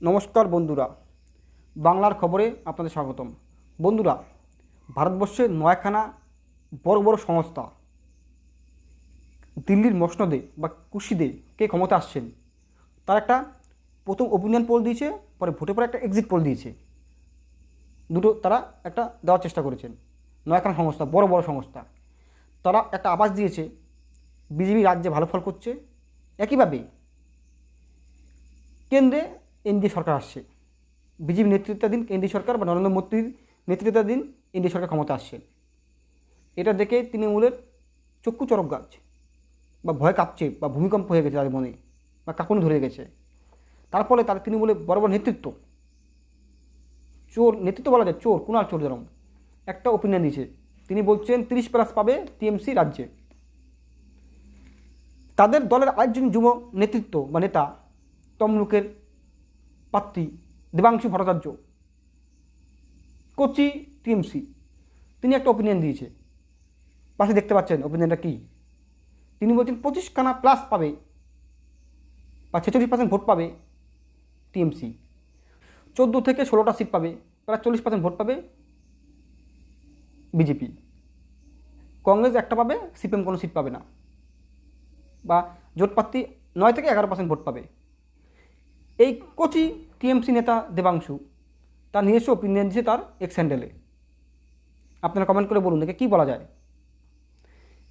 নমস্কার বন্ধুরা। বাংলার খবরে আপনাদের স্বাগতম। বন্ধুরা, ভারতবর্ষে নয়খানা বড় বড় সংস্থা, দিল্লির মসনদে বা কুশিদে কে ক্ষমতা আসছেন, তার একটা প্রথম ওপিনিয়ন পোল দিয়েছে, পরে ভোটের পরে একটা এক্সিট পোল দিয়েছে। দুটো তারা একটা দেওয়ার চেষ্টা করেছেন। নয়খানা সংস্থা, বড় বড় সংস্থা। তারা একটা আবাস দিয়েছে, বিজেপি রাজ্যে ভালো ফল করছে। একইভাবে কেন্দ্রে এনডিএ সরকার আসছে। বিজেপি নেতৃত্বাধীন কেন্দ্রীয় সরকার বা নরেন্দ্র মোদীর নেতৃত্বাধীন এনডিএ সরকার ক্ষমতা আসছে। এটা দেখে তৃণমূলের চক্ষু চরক গাছ বা ভয় কাঁপছে বা ভূমিকম্প হয়ে গেছে তাদের মনে বা কাঁপুনি ধরে গেছে। তার ফলে তার তৃণমূলের বড় বড় নেতৃত্ব, চোর, নেতৃত্ব বলা যায় চোর কুণাল চোর যেরকম, একটা ওপিনিয়ন দিয়েছে। তিনি বলছেন, তিরিশ প্লাস পাবে টিএমসি রাজ্যে। তাদের দলের আরেকজন যুব নেতৃত্ব বা নেতা তমলুকের পাত্রী দেবাংশু ভট্টাচার্য। কোচি টিএমসি। তিনি একটা ওপিনিয়ন দিয়েছে। পাশে দেখতে পাচ্ছেন ওপিনিয়নটা কী? তিনি বলছেন, পঁচিশখানা প্লাস পাবে বা ছেচল্লিশ পার্সেন্ট ভোট পাবে টিএমসি। চোদ্দ থেকে ষোলোটা সিট পাবে, প্রায় চল্লিশ পার্সেন্ট ভোট পাবে বিজেপি। কংগ্রেস একটা পাবে, সিপিএম কোনো সিট পাবে না। বা জোট প্রার্থী নয় থেকে এগারো পার্সেন্ট ভোট পাবে। এই কোচি টিএমসি নেতা দেবাংশু, তার নিজস্ব ওপিনিয়ন দিয়েছে তার এক্স হ্যান্ডেলে আপনারা কমেন্ট করে বলুন, একে কী বলা যায়?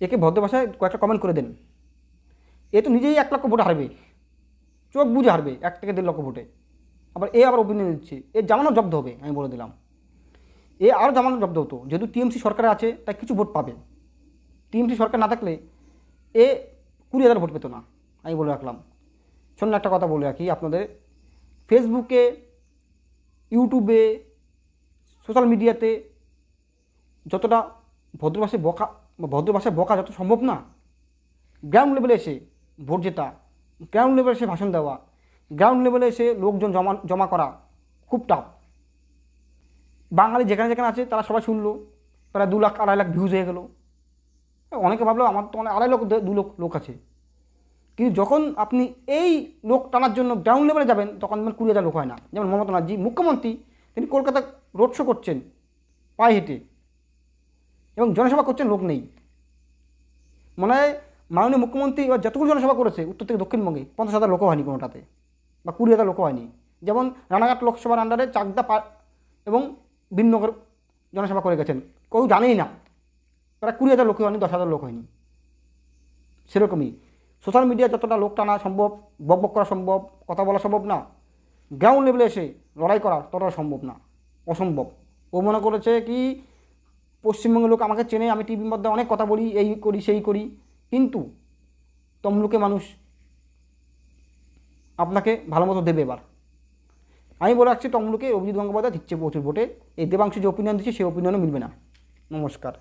একে ভদ্র ভাষায় কয়েকটা কমেন্ট করে দেন। এ তো নিজেই এক লক্ষ ভোট হারবে। চোখ বুঝে হারবে, এক থেকে দেড় লক্ষ ভোটে। আবার এ আবার ওপিনিয়ন দিচ্ছে। এর জামানো জব্দ হবে, আমি বলে দিলাম। এ আরও জামানো জব্দ হতো। যেহেতু টিএমসি সরকারে আছে, তাই কিছু ভোট পাবে। টিএমসি সরকার না থাকলে এ কুড়ি হাজার ভোট পেতো না, আমি বলে রাখলাম। শোন, একটা কথা বলে রাখি আপনাদের। ফেসবুকে ইউটিউবে সোশ্যাল মিডিয়াতে যতটা ভদ্র বকা বা ভদ্র ভাষায় বকা যত সম্ভব না গ্রাউন্ড লেভেলে এসে ভোট জেতা গ্রাউন্ড লেভেলে এসে ভাষণ দেওয়া গ্রাউন্ড লেভেলে এসে লোকজন জমা জমা করা খুব টাফ বাঙালি যেখানে যেখানে আছে, তারা সবাই শুনলো, প্রায় দু লাখ, আড়াই লাখ ভিউজ হয়ে গেলো। অনেকে ভাবলো, আমার তো অনেক, আড়াই লক্ষ, দু লোক লোক আছে। কিন্তু যখন আপনি এই লোক টানার জন্য গ্রাউন্ড লেভেলে যাবেন, তখন দেখবেন কুড়ি হাজার লোক হয় না। যেমন মমতা ব্যানার্জি, মুখ্যমন্ত্রী, তিনি কলকাতা রোড শো করছেন, পায়ে হেঁটে। এবং জনসভা করছেন, লোক নেই। মনে হয় মাননীয় মুখ্যমন্ত্রী এবার যতগুলো জনসভা করেছে, উত্তর থেকে দক্ষিণবঙ্গে, পঞ্চাশ হাজার লোকও হয়নি কোনোটাতে, বা কুড়ি হাজার লোকও হয়নি। যেমন রানাঘাট লোকসভার আন্ডারে চাকদা পা এবং বিনগর জনসভা করে গেছেন। কেউ জানেই না, প্রায় কুড়ি হাজার লোক হয়নি, দশ হাজার লোক হয়নি। সেরকমই। সোশ্যাল মিডিয়া যতটা লোক টানা সম্ভব, বক বক করা সম্ভব, কথা বলা সম্ভব না। গ্রাউন্ড লেভেলে এসে লড়াই করা ততটা সম্ভব না, অসম্ভব। ও মনে করেছে কি, পশ্চিমবঙ্গের লোক আমাকে চেনে, আমি টিভির মধ্যে অনেক কথা বলি, এই করি, সেই করি। কিন্তু তমলুকে মানুষ আপনাকে ভালো মতো দেবে এবার। আমি বলে রাখছি, তমলুকে অভিজিৎ গঙ্গোপাধ্যায় দিচ্ছে প্রচুর ভোটে। এই দেবাংশু যে ওপিনিয়ন দিচ্ছে, সেই ওপিনিয়নও মিলবে না। নমস্কার।